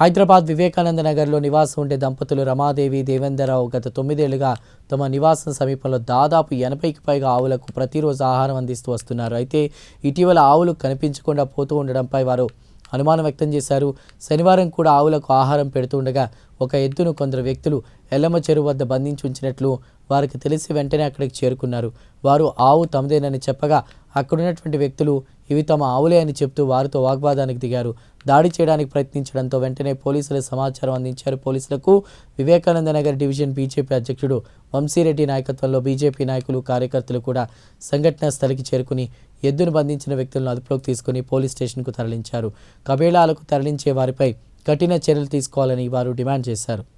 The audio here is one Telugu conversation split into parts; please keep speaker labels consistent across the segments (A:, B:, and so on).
A: హైదరాబాద్ వివేకానంద నగర్లో నివాసం ఉండే దంపతులు రమాదేవి దేవేందరరావు గత తొమ్మిదేళ్ళుగా తమ నివాసం సమీపంలో దాదాపు ఎనభైకి పైగా ఆవులకు ప్రతిరోజు ఆహారం అందిస్తూ వస్తున్నారు. అయితే ఇటీవల ఆవులు కనిపించకుండా పోతూ ఉండడంపై వారు అనుమానం వ్యక్తం చేశారు. శనివారం కూడా ఆవులకు ఆహారం పెడుతుండగా ఒక ఎద్దును కొందరు వ్యక్తులు ఎల్లమ్మ చెరువు వద్ద బంధించి ఉంచినట్లు వారికి తెలిసి వెంటనే అక్కడికి చేరుకున్నారు. వారు ఆవు తమదేనని చెప్పగా అక్కడున్నటువంటి వ్యక్తులు ఇవి తమ ఆవులే అని చెప్తూ వారితో వాగ్వాదానికి దిగారు. దాడి చేయడానికి ప్రయత్నించడంతో వెంటనే పోలీసులు సమాచారం అందించారు. పోలీసులకు వివేకానంద నగర్ డివిజన్ బీజేపీ అధ్యక్షుడు వంశీరెడ్డి నాయకత్వంలో బీజేపీ నాయకులు కార్యకర్తలు కూడా సంఘటనా స్థలికి చేరుకుని ఎద్దును బంధించిన వ్యక్తులను అదుపులోకి తీసుకుని పోలీస్ స్టేషన్కు తరలించారు. కబేళాలకు తరలించే వారిపై కఠిన చర్యలు తీసుకోవాలని వారు డిమాండ్ చేశారు.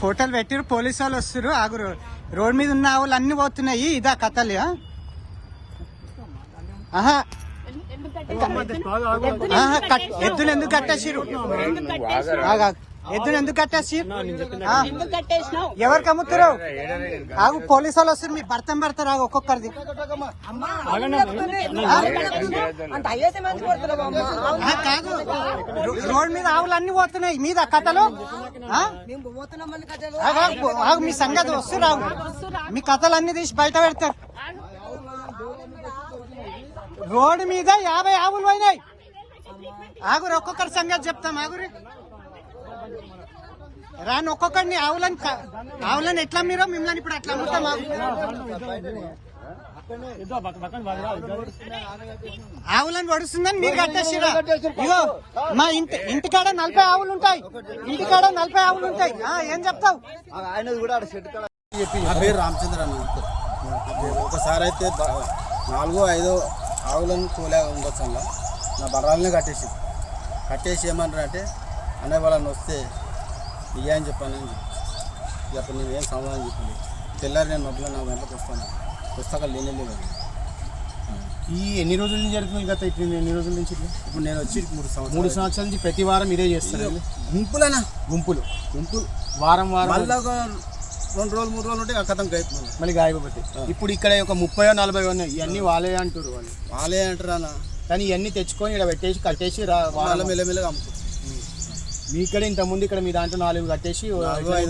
B: ఫోటోలు పెట్టిరు పోలీసు వాళ్ళు వస్తారు ఆగురు. రోడ్ మీద ఉన్న ఆవులు అన్ని పోతున్నాయి ఇదా కథలు? ఆహా. ఎద్దులు ఎందుకు కట్టేసిరు ఎద్దులు ఎందుకు కట్టేసిరు ఆ? ఎవరికి అమ్ముతారు ఆగు పోలీసు వాళ్ళు వస్తారు మీ భర్తం పెడతారు ఆగు ఒక్కొక్కరిది. ఆ, కాదు. రోడ్ మీద ఆవులు అన్ని పోతున్నాయి. మీద కథలు ఆ? ఆగు, మీ సంగతి వస్తారు ఆగు. మీ కథలు అన్ని తీసి బయట పెడతారు. రోడ్డు మీద యాభై ఆవులు పోయినాయి. ఆగురు ఒక్కొక్కరి సంగతి చెప్తాం ఆగురి. రాని ఒక్కొక్కడిని ఆవులని ఆవులని ఎట్లా మీరో మిమ్మల్ని ఇప్పుడు అట్లా అమ్ముతామా? ఆవులను పడుస్తుందని మీరు కట్టేసిరా ఇగో మా ఇంటి ఇంటికాడ నలభై ఆవులు ఉంటాయి ఇంటికాడ నలభై ఆవులు ఉంటాయి ఏం చెప్తావు?
C: నా పేరు రామచంద్ర అన్న ఒకసారి అయితే నాలుగో ఐదో ఆవులను తోలే ఉండొచ్చు నా బర్రాలనే కట్టేసి కట్టేసి ఏమన్నారంటే అంటే వాళ్ళని వస్తే ఇయ్య అని చెప్పాను అని చెప్పి. అప్పుడు నేను ఏం సమాధానం చెప్పింది తెల్లారి నేను మబ్బులో నా గంటలకు వస్తాను. పుస్తకాలు లేనే లేవు
D: ఈ ఎన్ని రోజుల నుంచి జరుగుతుంది గత ఇట్లా ఎన్ని రోజుల నుంచి?
C: ఇప్పుడు నేను వచ్చి మూడు సంవత్సరాలు.
D: మూడు సంవత్సరాల నుంచి ప్రతి వారం ఇదే చేస్తారు
C: గుంపులేనా?
D: గుంపులు.
C: గుంపులు.
D: వారం వారం.
C: మళ్ళీ ఒక రెండు రోజులు మూడు రోజులు ఉంటే కథం అయిపోయింది
D: మళ్ళీ. గాయపోతాయి ఇప్పుడు ఇక్కడ ఒక ముప్పై నలభై ఉన్నాయి. ఇవన్నీ వాళ్ళే అంటారు వాళ్ళు.
C: వాళ్ళే అంటారు అన్న.
D: కానీ ఇవన్నీ తెచ్చుకొని ఇక్కడ పెట్టేసి కట్టేసి
C: వాళ్ళ మెల్లమెల్లగా అమ్ముతారు
D: మీ ఇక్కడ ఇంత ముందు ఇక్కడ మీ దాంట్లో నాలుగు కట్టేసి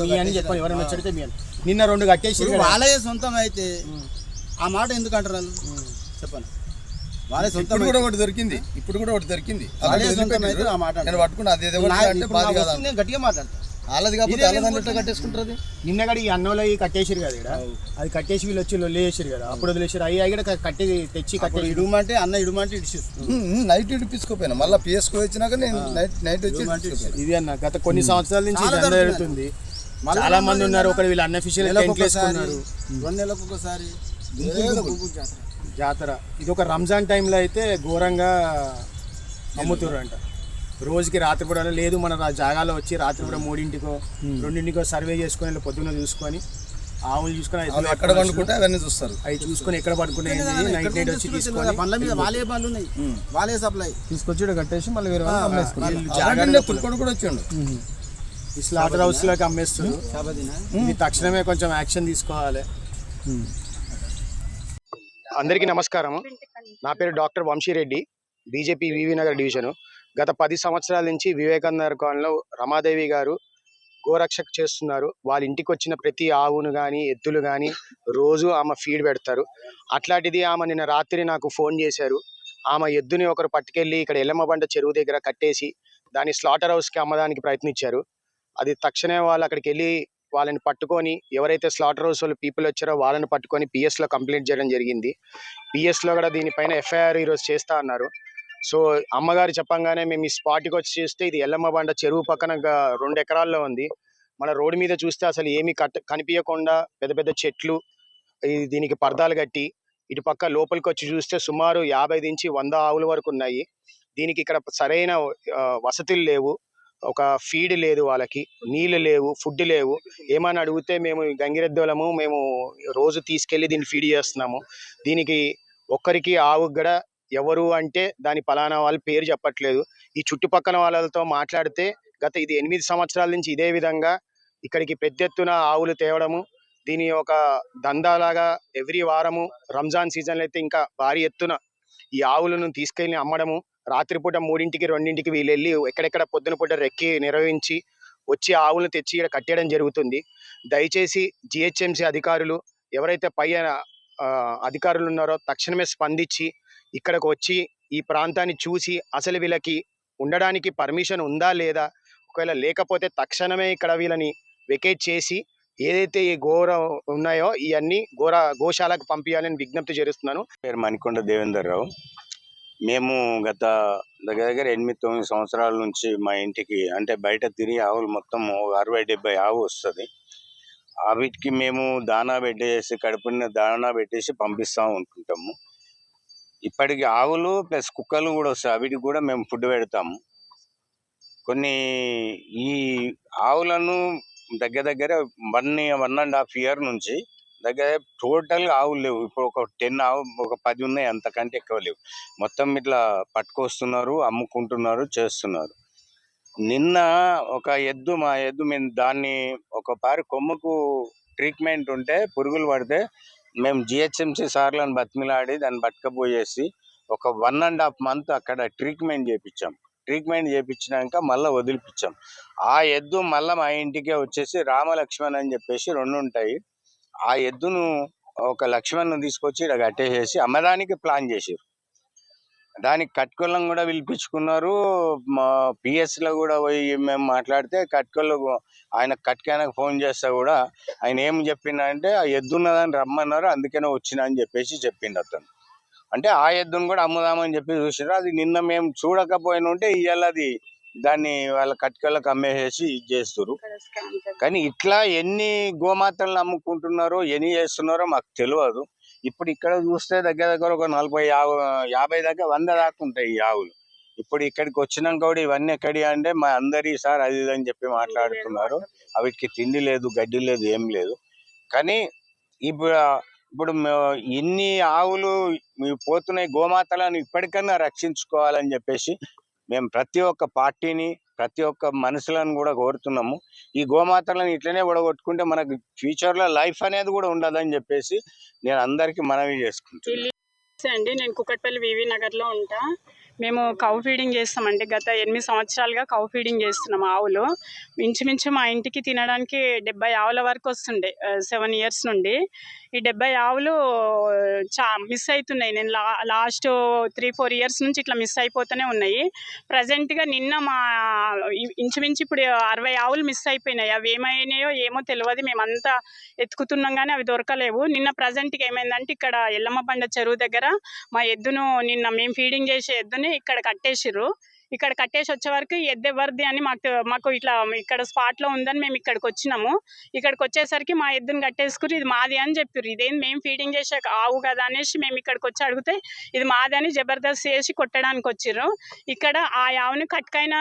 D: మీ అని చెప్పాను ఎవరైనా. వచ్చడితే మీ అని. నిన్న రెండు కట్టేసి
C: వాళ్ళే సొంతం అయితే ఆ మాట ఎందుకు అంటారు చెప్పండి. వాళ్ళే సొంతం
E: ఇప్పుడు కూడా ఒకటి దొరికింది. ఇప్పుడు కూడా ఒకటి దొరికింది.
C: వాళ్ళే సొంతం అయితే. ఆ మాట
E: నేను పట్టుకున్నా అది
C: గట్టిగా మాట్లాడతా.
E: వాళ్ళది కాకపోతే
C: నేను
E: ఎట్లా కట్టేసుకుంటారు
D: నిన్న కూడా ఈ అన్నంలో కట్టేసిరు కదా ఇక్కడ అది కట్టేసి వీళ్ళు వచ్చి లొల్లి చేసిరు కదా. అప్పుడు వదిలేసారు అయ్యి కూడా కట్టి తెచ్చి కట్టేసి
C: ఇడుమంటే అన్న ఇడుమంటే ఇడిచేస్తుంది
E: నైట్ ఇడిపించుకోపోయినా మళ్ళీ పిఎస్కో వచ్చినాక నేను నైట్ నైట్ వచ్చి.
D: ఇది అన్న గత కొన్ని సంవత్సరాల నుంచి. జరుగుతుంది చాలా మంది ఉన్నారు ఒకటి వీళ్ళు
C: ఒకసారి
D: వేసుకున్నారు.
C: రెండు నెలలకు ఒకసారి. జాతర.
D: ఇది ఒక రంజాన్ టైంలో అయితే ఘోరంగా అమ్ముతుర్రు అంట రోజుకి రాత్రి కూడా లేదు మన జాగాలో వచ్చి రాత్రి కూడా మూడింటికో రెండింటికో సర్వే చేసుకొని పొద్దున్న చూసుకొని ఆవులు చూసుకొని
E: ఎక్కడ పండుకుంటే అవన్నీ చూస్తారు.
D: అవి చూసుకొని ఎక్కడ పడుకున్నాయి నైట్ నైట్ వచ్చి తీసుకొని
C: బండ్ల మీద వాళ్ళే బండ్లు ఉన్నాయి. వాళ్ళే సప్లై.
F: తీసుకొచ్చి కట్టేసి మళ్ళీ వేరే
D: జాగ్రత్త
E: కూడా వచ్చాడు
D: ఈ స్లాటర్ హౌస్లోకి అమ్మేస్తారు ఇది తక్షణమే కొంచెం యాక్షన్ తీసుకోవాలి. అందరికీ నమస్కారం నా పేరు doctor Vamshi Reddy BJP V V Nagar division. గత పది సంవత్సరాల నుంచి వివేకానంద కాలంలో రమాదేవి గారు గోరక్షకు చేస్తున్నారు. వాళ్ళ ఇంటికి వచ్చిన ప్రతి ఆవును కానీ ఎద్దులు కానీ రోజు ఆమె ఫీడ్ పెడతారు. అట్లాంటిది ఆమె నిన్న రాత్రి నాకు ఫోన్ చేశారు. ఆమె ఎద్దుని ఒకరు పట్టుకెళ్ళి ఇక్కడ ఎల్లమ్మబండ చెరువు దగ్గర కట్టేసి దాన్ని స్లాటర్ హౌస్కి అమ్మడానికి ప్రయత్నించారు. అది తక్షణమే వాళ్ళు అక్కడికి వెళ్ళి వాళ్ళని పట్టుకొని ఎవరైతే స్లాటర్ హౌస్ వాళ్ళు పీపుల్ వచ్చారో వాళ్ళని పట్టుకొని పిఎస్లో లో కంప్లైంట్ చేయడం జరిగింది. పిఎస్లో లో కూడా దీనిపైన ఎఫ్ఐఆర్ ఈరోజు చేస్తా అన్నారు. సో అమ్మగారు చెప్పంగానే మేము ఈ స్పాట్కి వచ్చి చూస్తే ఇది ఎల్లమ్మ బండ చెరువు పక్కన రెండు ఎకరాల్లో ఉంది. మన రోడ్డు మీద చూస్తే అసలు ఏమీ కట్ కనిపించకుండా పెద్ద పెద్ద చెట్లు దీనికి పర్దాలు కట్టి ఇటు పక్క లోపలికి వచ్చి చూస్తే సుమారు యాభై నుంచి వంద ఆవుల వరకు ఉన్నాయి. దీనికి ఇక్కడ సరైన వసతులు లేవు. ఒక ఫీడ్ లేదు వాళ్ళకి నీళ్ళు లేవు ఫుడ్ లేవు. ఏమని అడిగితే మేము గంగిరెద్దులము మేము రోజు తీసుకెళ్ళి దీన్ని ఫీడ్ చేస్తున్నాము. దీనికి ఒక్కరికి ఆవుకు కూడా ఎవరు అంటే దాని పలానా వాళ్ళ పేరు చెప్పట్లేదు. ఈ చుట్టుపక్కల వాళ్ళతో మాట్లాడితే గత ఇది ఎనిమిది సంవత్సరాల నుంచి ఇదే విధంగా ఇక్కడికి పెద్ద ఎత్తున ఆవులు తేవడము దీని ఒక దందాలాగా ఎవ్రీ వారము రంజాన్ సీజన్లో అయితే ఇంకా భారీ ఎత్తున ఈ ఆవులను తీసుకెళ్ళి అమ్మడము రాత్రిపూట మూడింటికి రెండింటికి వీళ్ళు వెళ్ళి ఎక్కడెక్కడ పొద్దున పూట రెక్కి నిర్వహించి వచ్చి ఆవులను తెచ్చి ఇక్కడ కట్టేయడం జరుగుతుంది. దయచేసి జిహెచ్ఎంసీ అధికారులు ఎవరైతే పై అధికారులు ఉన్నారో తక్షణమే స్పందించి ఇక్కడికి వచ్చి ఈ ప్రాంతాన్ని చూసి అసలు వీళ్ళకి ఉండడానికి పర్మిషన్ ఉందా లేదా? ఒకవేళ లేకపోతే తక్షణమే ఇక్కడ వీళ్ళని వెకేట్ చేసి ఏదైతే ఈ ఘోర ఉన్నాయో ఇవన్నీ ఘోర గోశాలకు పంపించాలని విజ్ఞప్తి చేస్తున్నాను
G: పేరు మణికొండ దేవేందర్ రావు మేము గత దగ్గర దగ్గర ఎనిమిది తొమ్మిది సంవత్సరాల నుంచి మా ఇంటికి అంటే బయట తిరిగి ఆవులు మొత్తం అరవై డెబ్బై ఆవు వస్తుంది. వీటికి మేము దానా పెట్టేసి కడుపున దానా పెట్టేసి పంపిస్తూ ఉంటుంటాము. ఇప్పటికి ఆవులు ప్లస్ కుక్కలు కూడా వస్తాయి. వీటికి కూడా మేము ఫుడ్ పెడతాము. కొన్ని ఈ ఆవులను దగ్గర దగ్గర one one and half year నుంచి దగ్గర టోటల్గా ఆవులు లేవు. ఇప్పుడు ఒక టెన్ ఆవు ఒక పది ఉన్నాయి. అంతకంటే ఎక్కువ లేవు. మొత్తం ఇట్లా పట్టుకొస్తున్నారు అమ్ముకుంటున్నారు చేస్తున్నారు. నిన్న ఒక ఎద్దు మా ఎద్దు మేము దాన్ని ఒక పారి కొమ్ముకు ట్రీట్మెంట్ ఉంటే పురుగులు పడితే మేము జిహెచ్ఎంసీ సార్లను బతిమిలాడి దాన్ని బతకపోయేసి ఒక వన్ అండ్ హాఫ్ మంత్ అక్కడ ట్రీట్మెంట్ చేయించాం ట్రీట్మెంట్ చేపించినాక మళ్ళీ వదిలిపించాం. ఆ ఎద్దు మళ్ళీ మా ఇంటికే వచ్చేసి రామలక్ష్మణ్ అని చెప్పేసి రెండు ఉంటాయి. ఆ ఎద్దును ఒక లక్ష్మణ్ను తీసుకొచ్చి ఇక్కడ కట్టేసేసి అమ్మడానికి ప్లాన్ చేసారు దానికి కట్కొల్లం కూడా పిలిపించుకున్నారు. మా పిఎస్లో కూడా పోయి మేము మాట్లాడితే కట్కొల్లు ఆయన కట్కాయనకు ఫోన్ చేస్తే కూడా ఆయన ఏం చెప్పిండంటే ఆ ఎద్దున్నదని రమ్మన్నారు అందుకనే వచ్చిన అని చెప్పేసి చెప్పిండు అతను. అంటే ఆ ఎద్దును కూడా అమ్ముదామని చెప్పి చూసినారు అది నిన్న మేము చూడకపోయిన ఉంటే ఇవాళ అది దాన్ని వాళ్ళ కట్కలకు అమ్మేసేసి ఇది చేస్తారు కానీ ఇట్లా ఎన్ని గోమాతలను అమ్ముకుంటున్నారో ఎన్ని చేస్తున్నారో మాకు తెలియదు. ఇప్పుడు ఇక్కడ చూస్తే దగ్గర దగ్గర ఒక నలభై యాభై యాభై దాకా వంద దాకా ఉంటాయి ఈ ఆవులు. ఇప్పుడు ఇక్కడికి వచ్చినాక కూడా ఇవన్నీ ఎక్కడి అంటే మా అందరి సార్ అది ఇది అని చెప్పి మాట్లాడుతున్నారు. వీటికి తిండి లేదు గడ్డి లేదు ఏం లేదు. కానీ ఇప్పుడు ఇప్పుడు ఇన్ని ఆవులు పోతున్నాయి గోమాతలను ఇప్పటికన్నా రక్షించుకోవాలని చెప్పేసి మేము ప్రతి ఒక్క పార్టీని ప్రతి ఒక్క మనుషులను కూడా కోరుతున్నాము. ఈ గోమాతలను ఇట్లనే ఉడగొట్టుకుంటే మనకు ఫ్యూచర్లో లైఫ్ అనేది కూడా ఉండదని చెప్పేసి నేను అందరికీ మనవి చేసుకుంటున్నాను.
H: అండి. నేను కుక్కట్పల్లి వివి నగర్లో ఉంటా. మేము కౌ ఫీడింగ్ చేస్తామండి. గత ఎనిమిది సంవత్సరాలుగా కౌ ఫీడింగ్ చేస్తున్నాం ఆవులు. ఇంచుమించు మా ఇంటికి తినడానికి డెబ్బై ఆవుల వరకు వస్తుండే సెవెన్ ఇయర్స్ నుండి. ఈ డెబ్బై ఆవులు చా మిస్ అవుతున్నాయి నేను లా లాస్ట్ త్రీ ఫోర్ ఇయర్స్ నుంచి ఇట్లా మిస్ అయిపోతూనే ఉన్నాయి. ప్రజెంట్గా నిన్న మా ఇంచుమించు ఇప్పుడు అరవై ఆవులు మిస్ అయిపోయినాయి. అవి ఏమైనాయో ఏమో తెలియదు మేమంతా ఎత్తుకుతున్నాం కానీ అవి దొరకలేవు. నిన్న ప్రజెంట్కి ఏమైందంటే ఇక్కడ ఎల్లమ్మ బండ చెరువు దగ్గర మా ఎద్దును నిన్న మేము ఫీడింగ్ చేసే ఎద్దుని ఇక్కడ కట్టేసిర్రు. ఇక్కడ కట్టేసి వచ్చే వరకు ఎద్దు అని మాకు మాకు ఇట్లా ఇక్కడ స్పాట్లో ఉందని మేము ఇక్కడికి వచ్చినాము. ఇక్కడికి వచ్చేసరికి మా ఎద్దుని కట్టేసుకుని ఇది మాది అని చెప్పారు ఇదేం మేము ఫీడింగ్ చేసే ఆవు కదా అనేసి మేము ఇక్కడికి వచ్చి అడిగితే ఇది మాది అని జబర్దస్త్ చేసి కొట్టడానికి వచ్చిర్రు. ఇక్కడ ఆ ఆవుని కట్కైన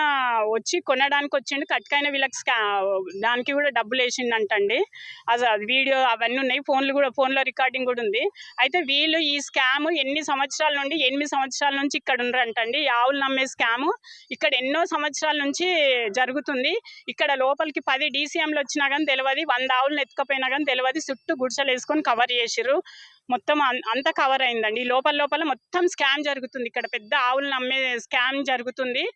H: వచ్చి కొనడానికి వచ్చిండు. కట్కైన వీళ్ళకి స్కా దానికి కూడా డబ్బులు వేసిండంటండి. అసలు అది వీడియో అవన్నీ ఉన్నాయి. ఫోన్లు కూడా ఫోన్లో రికార్డింగ్ కూడా ఉంది. అయితే వీళ్ళు ఈ స్కామ్ ఎన్ని సంవత్సరాల నుండి ఎనిమిది సంవత్సరాల నుంచి ఇక్కడ ఉన్నారంటండి. ఆవులు నమ్మే స్కాము ఇక్కడ ఎన్నో సంవత్సరాల నుంచి జరుగుతుంది. ఇక్కడ లోపలికి పది డీసీఎంలు వచ్చినా కానీ తెలియదు వంద ఆవులను ఎత్తుకపోయినా కానీ తెలియదు చుట్టూ గుడిసెలు వేసుకొని కవర్ చేసిరు మొత్తం అంత అంతా కవర్ అయిందండి. లోపల లోపల మొత్తం స్కామ్ జరుగుతుంది. ఇక్కడ పెద్ద ఆవులు నమ్మే స్కామ్ జరుగుతుంది.